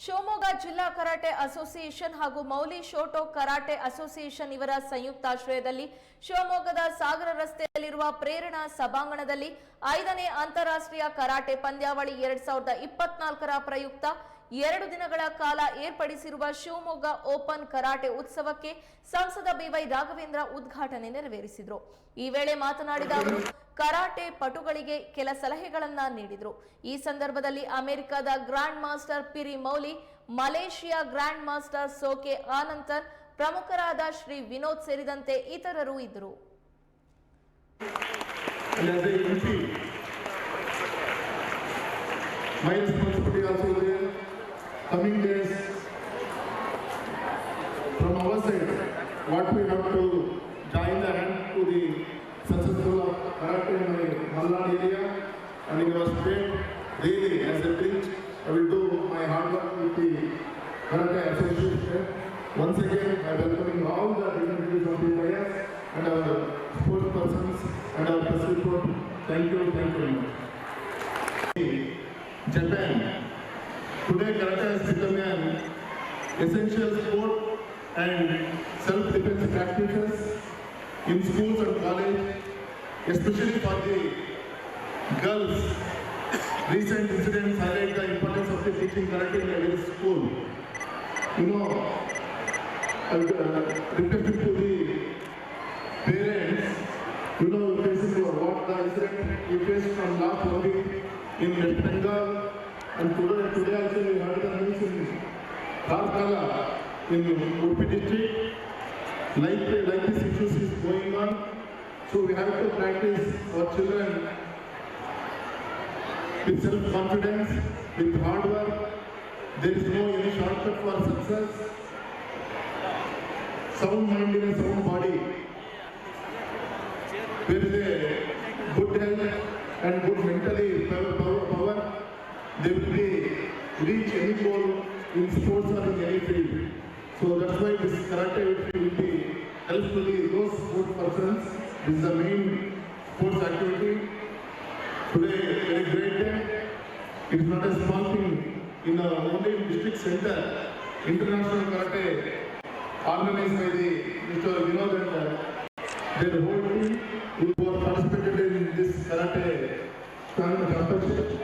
ಶಿವಮೊಗ್ಗ ಜಿಲ್ಲಾ karate association ಹಾಗೂ ಮೌಲಿ ಶೋಟೋ karate association ಇವರ ಸಂಯುಕ್ತಾಶ್ರಯದಲ್ಲಿ ಶಿವಮೊಗ್ಗದ ಸಾಗರ ರಸ್ತೆಯಲ್ಲಿರುವ ಪ್ರೇರಣಾ ಸಭಾಂಗಣದಲ್ಲಿ ಐದನೇ ಅಂತಾರಾಷ್ಟ್ರೀಯ ಕರಾಟೆ ಪಂದ್ಯಾವಳಿ ಎರಡ್ ಸಾವಿರದ ಇಪ್ಪತ್ನಾಲ್ಕರ ಪ್ರಯುಕ್ತ ಎರಡು ದಿನಗಳ ಕಾಲ ಏರ್ಪಡಿಸಿರುವ ಶಿವಮೊಗ್ಗ ಓಪನ್ ಕರಾಟೆ ಉತ್ಸವಕ್ಕೆ ಸಂಸದ ಬಿವೈ ರಾಘವೇಂದ್ರ ಉದ್ಘಾಟನೆ ನೆರವೇರಿಸಿದರು. ಈ ವೇಳೆ ಮಾತನಾಡಿದ ಅವರು, ಕರಾಟೆ ಪಟುಗಳಿಗೆ ಕೆಲ ಸಲಹೆಗಳನ್ನ ನೀಡಿದರು. ಈ ಸಂದರ್ಭದಲ್ಲಿ ಅಮೆರಿಕದ ಗ್ರ್ಯಾಂಡ್ ಮಾಸ್ಟರ್ ಪಿರಿ ಮೌಲಿ, ಮಲೇಷಿಯಾ ಗ್ರ್ಯಾಂಡ್ ಮಾಸ್ಟರ್ ಸೋಕೆ ಆನಂತರ್ ಪ್ರಮುಖರಾದ ಶ್ರೀ ವಿನೋದ್ ಸೇರಿದಂತೆ ಇತರರು ಇದ್ದರು. and coming days, from our side, what we have to join the hand to the successful of karate in the Malnad area and in our state, really as a bridge, I will do my hard work with the Karate Association. Once again, I welcoming all the dignitaries of the players and our sports persons and our press report. Thank you, thank you very much. Japan. Today karate has become an essential sport and self-defense practices in schools and college, especially for the girls. Recent incidents highlight the importance of the teaching karate in every school. You know, would, uh, requesting to the parents, you know, facing what the incident you faced from last week in West Bengal and today, today also we heard the news in Karkala in Udupi district. Like, like this issues is going on, so we have to practice our children with self-confidence, with hard work. There is no any shortcut for success. Sound mind in a sound body. There is a good health and good mentally power, power, power. They will be reach any goal in sports So that's why this karate will be helpful to those sport persons. This is the main sports activity. Today, very great day. It is not a small thing. In the only district center, international karate organized by the Mr. Vinod and uh, their whole team who have participated in this karate championship.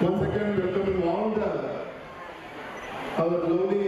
Once again, welcoming all the our lovely